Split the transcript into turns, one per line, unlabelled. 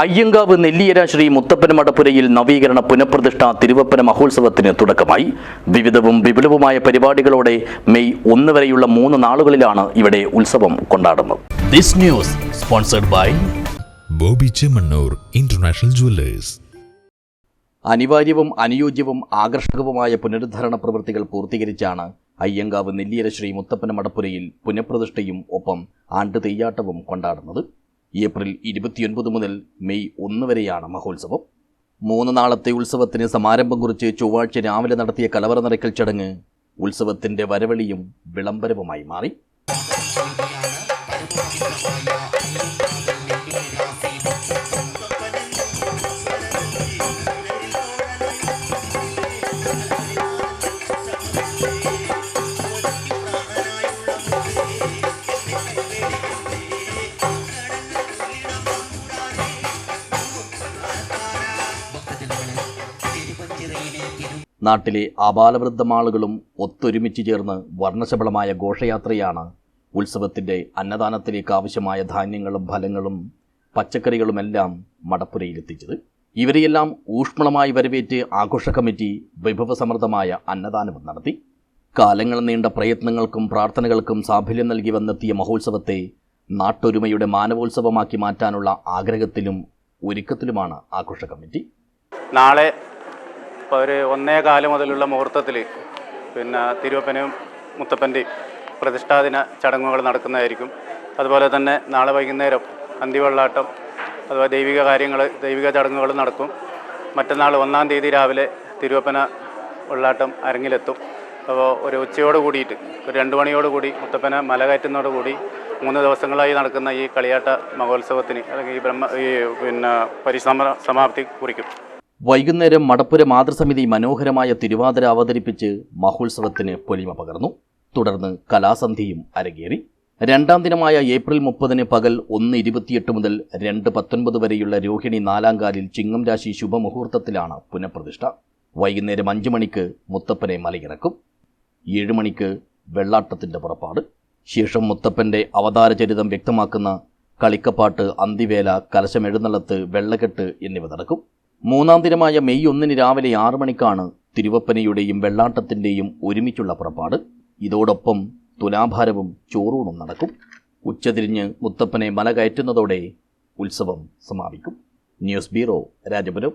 അയ്യങ്കാവ് നെല്ലിയര ശ്രീ മുത്തപ്പൻ മടപ്പുരയിൽ നവീകരണ പുനഃപ്രതിഷ്ഠ തിരുവപ്പന മഹോത്സവത്തിന് തുടക്കമായി. വിവിധവും വിപുലവുമായ പരിപാടികളോടെ മെയ് ഒന്ന് വരെയുള്ള മൂന്ന് നാളുകളിലാണ് ഇവിടെ ഉത്സവം കൊണ്ടാടുന്നത്. This news sponsored by
Bobby Chemmanur international jewellers.
അനിവാര്യവും അനുയോജ്യവും ആകർഷകവുമായ പുനരുദ്ധരണ പ്രവൃത്തികൾ പൂർത്തീകരിച്ചാണ് അയ്യങ്കാവ് നെല്ലിയര ശ്രീ മുത്തപ്പന മടപ്പുരയിൽ പുനഃപ്രതിഷ്ഠയും ഒപ്പം ആണ്ട് തെയ്യാട്ടവും കൊണ്ടാടുന്നത്. ഏപ്രിൽ ഇരുപത്തിയൊൻപത് മുതൽ മെയ് ഒന്ന് വരെയാണ് മഹോത്സവം. മൂന്ന് നാളത്തെ ഉത്സവത്തിന് സമാരംഭം കുറിച്ച് ചൊവ്വാഴ്ച രാവിലെ നടത്തിയ കലവറ നിറയ്ക്കൽ ചടങ്ങ് ഉത്സവത്തിന്റെ വരവളിയും വിളംബരവുമായി മാറി. നാട്ടിലെ ആബാലവൃദ്ധമാളുകളും ഒത്തൊരുമിച്ച് ചേർന്ന് വർണശബളമായ ഘോഷയാത്രയാണ് ഉത്സവത്തിന്റെ അന്നദാനത്തിലേക്ക് ആവശ്യമായ ധാന്യങ്ങളും ഫലങ്ങളും പച്ചക്കറികളുമെല്ലാം മടപ്പുരയിലെത്തിച്ചത്. ഇവരെയെല്ലാം ഊഷ്മളമായി വരവേറ്റ് ആഘോഷ കമ്മിറ്റി വിഭവസമൃദ്ധമായ അന്നദാനവും നടത്തി. കാലങ്ങൾ നീണ്ട പ്രയത്നങ്ങൾക്കും പ്രാർത്ഥനകൾക്കും സാഫല്യം നൽകി വന്നെത്തിയ മഹോത്സവത്തെ നാട്ടൊരുമയുടെ മാനവോത്സവമാക്കി മാറ്റാനുള്ള ആഗ്രഹത്തിലും ഒരുക്കത്തിലുമാണ് ആഘോഷ കമ്മിറ്റി.
നാളെ ഇപ്പോൾ അവർ ഒന്നേ കാൽ മുതലുള്ള മുഹൂർത്തത്തിൽ പിന്നെ തിരുവപ്പനും മുത്തപ്പന്റെയും പ്രതിഷ്ഠാദിന ചടങ്ങുകൾ നടക്കുന്നതായിരിക്കും. അതുപോലെ തന്നെ നാളെ വൈകുന്നേരം അന്തിവെള്ളാട്ടം അഥവാ ദൈവിക കാര്യങ്ങൾ ദൈവിക ചടങ്ങുകൾ നടക്കും. മറ്റന്നാൾ ഒന്നാം തീയതി രാവിലെ തിരുവപ്പന വെള്ളാട്ടം അരങ്ങിലെത്തും. അപ്പോൾ ഒരു ഉച്ചയോട് കൂടിയിട്ട് ഒരു രണ്ട് മണിയോട് കൂടി മുത്തപ്പന മല കയറ്റുന്നതോട് കൂടി മൂന്ന് ദിവസങ്ങളായി നടക്കുന്ന ഈ കളിയാട്ട മഹോത്സവത്തിന് അല്ലെങ്കിൽ ഈ ബ്രഹ്മ ഈ പിന്നെ പരിസമ സമാപ്തി കുറിക്കും.
വൈകുന്നേരം മടപ്പുര മാതൃസമിതി മനോഹരമായ തിരുവാതിര അവതരിപ്പിച്ച് മഹോത്സവത്തിന് പൊലിമ പകർന്നു. തുടർന്ന് കലാസന്ധിയും അരങ്ങേറി. രണ്ടാം ദിനമായ ഏപ്രിൽ മുപ്പതിന് പകൽ ഒന്ന് ഇരുപത്തിയെട്ട് മുതൽ രണ്ട് പത്തൊൻപത് വരെയുള്ള രോഹിണി നാലാംകാലിൽ ചിങ്ങം രാശി ശുഭമുഹൂർത്തത്തിലാണ് പുനഃപ്രതിഷ്ഠ. വൈകുന്നേരം അഞ്ചു മണിക്ക് മുത്തപ്പനെ മലയിറക്കും. ഏഴ് മണിക്ക് വെള്ളാട്ടത്തിന്റെ പുറപ്പാട്. ശേഷം മുത്തപ്പന്റെ അവതാരചരിതം വ്യക്തമാക്കുന്ന കളിക്കപ്പാട്ട് അന്തിവേല കലശമെഴുന്നള്ളത്ത് വെള്ളക്കെട്ട് എന്നിവ നടക്കും. മൂന്നാം ദിനമായ മെയ് ഒന്നിന് രാവിലെ ആറു മണിക്കാണ് തിരുവപ്പനയുടെയും വെള്ളാട്ടത്തിന്റെയും ഒരുമിച്ചുള്ള പുറപ്പാട്. ഇതോടൊപ്പം തുലാഭാരവും ചോറൂണും നടക്കും. ഉച്ചതിരിഞ്ഞ് മുത്തപ്പനെ മല കയറ്റുന്നതോടെ ഉത്സവം സമാപിക്കും. News bureau Rajapuram.